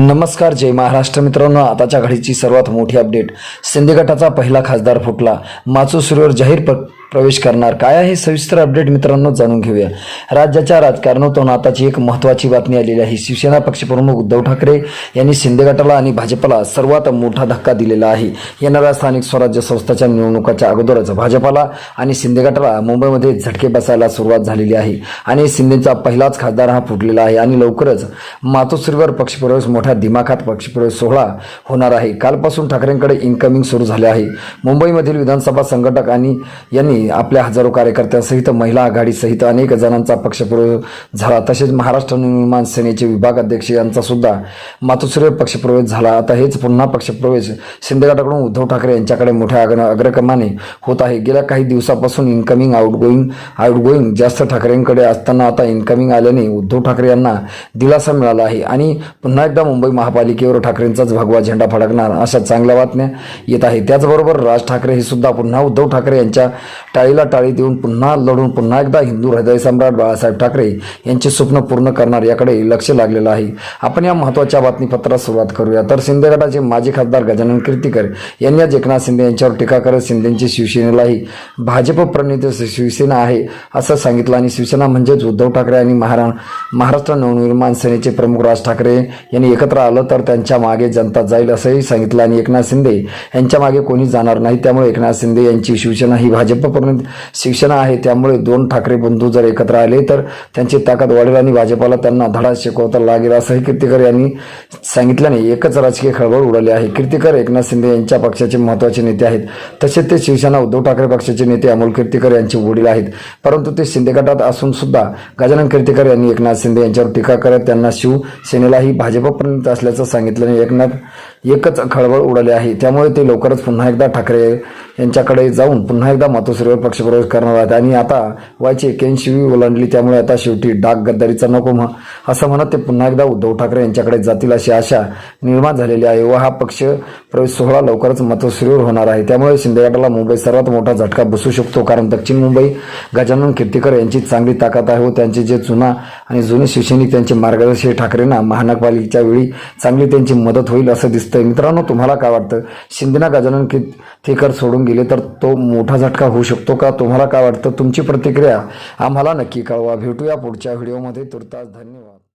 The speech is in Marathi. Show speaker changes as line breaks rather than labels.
नमस्कार जय महाराष्ट्र मित्रांनो. आताच्या घडीची सर्वात मोठी अपडेट शिंदे गटाचा पहिला खासदार फुटला. माचोश्रीवर जाहीर प्र प्रवेश करणार? काय आहे सविस्तर अपडेट मित्रांनो जाणून घेऊया. राज्याच्या राजकारणातून आताची एक महत्त्वाची बातमी आलेली आहे. शिवसेना पक्षप्रमुख उद्धव ठाकरे यांनी शिंदे गटाला आणि भाजपला सर्वात मोठा धक्का दिलेला आहे. येणाऱ्या स्थानिक स्वराज्य संस्थाच्या निवडणुकाच्या अगोदरच भाजपला आणि शिंदे गटाला मुंबईमध्ये झटके बसायला सुरुवात झालेली आहे. आणि शिंदेचा पहिलाच खासदार हा फुटलेला आहे आणि लवकरच मातोश्रीवर पक्षप्रवेश मोठ्या दिमाखात पक्षप्रवेश सोहळा होणार आहे. कालपासून ठाकरेंकडे इन्कमिंग सुरू झाले आहे. मुंबईमधील विधानसभा संघटक आणि यांनी आपल्या हजारो कार्यकर्त्यांसहित महिला आघाडीसहित अनेक जणांचा पक्षप्रवेश झाला. तसेच महाराष्ट्र नवनिर्माण सेनेचे विभाग अध्यक्ष यांचा सुद्धा मातोश्रीवर पक्षप्रवेश झाला. आता हेच पुन्हा पक्षप्रवेश शिंदे गटाकडून उद्धव ठाकरे यांच्याकडे मोठ्या अग्र अग्रक्रमाने होत आहे. गेल्या काही दिवसापासून इन्कमिंग आउटगोईंग आउटगोईंग जास्त ठाकरेंकडे असताना आता इन्कमिंग आल्याने उद्धव ठाकरे यांना दिलासा मिळाला आहे. आणि पुन्हा एकदा मुंबई महापालिकेवर ठाकरेंचाच भगवा झेंडा फडकणार अशा चांगल्या बातम्या येत आहे त्याचबरोबर राज ठाकरे हे सुद्धा पुन्हा उद्धव ठाकरे यांच्या टाळीला टाळी देऊन पुन्हा लढून पुन्हा एकदा हिंदू हृदय सम्राट बाळासाहेब ठाकरे यांचे स्वप्न पूर्ण करणार याकडे लक्ष लागलेलं आहे. आपण या महत्त्वाच्या बातमीपत्रास सुरुवात करूया. तर शिंदे गटाचे माजी खासदार गजानन कीर्तीकर यांनी आज एकनाथ शिंदे यांच्यावर टीका करत शिंदेची शिवसेनेलाही भाजप प्रणित शिवसेना आहे असं सांगितलं आणि शिवसेना म्हणजेच उद्धव ठाकरे आणि महारा महाराष्ट्र नवनिर्माण सेनेचे प्रमुख राज ठाकरे यांनी एकत्र आलं तर त्यांच्या मागे जनता जाईल असंही सांगितलं आणि एकनाथ शिंदे यांच्या मागे कोणी जाणार नाही. त्यामुळे एकनाथ शिंदे यांची शिवसेना ही भाजप प्रणित शिवसेना आहे त्यामुळे दोन ठाकरे बंधू जर एकत्र आले तर त्यांची ताकद वाढेल आणि भाजपाला त्यांना धडा शिकवता लागेल असंही कीर्तीकर यांनी सांगितल्याने एकच राजकीय खळबळ उडाली आहे. कीर्तीकर एकनाथ शिंदे यांच्या पक्षाचे महत्त्वाचे नेते आहेत. तसेच ते शिवसेना उद्धव ठाकरे पक्षाचे नेते अमोल कीर्तीकर यांचे वडील आहेत. परंतु ते शिंदे गटात असून सुद्धा गजानन कीर्तीकर यांनी एकनाथ शिंदे यांच्यावर टीका करत त्यांना शिवसेनेलाही भाजपपर्यंत असल्याचं सांगितल्याने एकनाथ एकच खळबळ उडाली आहे. त्यामुळे ते लवकरच पुन्हा एकदा ठाकरे यांच्याकडे जाऊन पुन्हा एकदा मातोश्रीवर पक्षप्रवेश करणार आहेत. आणि आता वायची एक्क्याऐंशी ओलांडली त्यामुळे आता शेवटी डाक गद्दारीचा नको म्ह असं म्हणत ते पुन्हा एकदा उद्धव ठाकरे यांच्याकडे जातील अशी आशा निर्माण झालेली आहे व हा पक्ष प्रवेश सोहळा लवकरच मातोश्रीवर होणार आहे. त्यामुळे शिंदेगडाला मुंबई मुंबईत सर्वात मोठा झटका बसू शकतो कारण दक्षिण मुंबई गजानन कीर्तीकर यांची चांगली ताकद आहे व त्यांचे जे जुना आणि जुने शिवसैनिक त्यांचे मार्गदर्शक ठाकरेंना महानगरपालिकेच्या वेळी चांगली त्यांची मदत होईल असं दिसतं दिसतंय. मित्रांनो तुम्हाला काय वाटतं? शिंदेना गजानन कीर्तीकर सोडून गेले तर तो मोठा झटका होऊ शकतो का? तुम्हाला काय वाटतं? तुमची प्रतिक्रिया आम्हाला नक्की कळवा. भेटूया पुढच्या व्हिडिओमध्ये. तुर्तास धन्यवाद.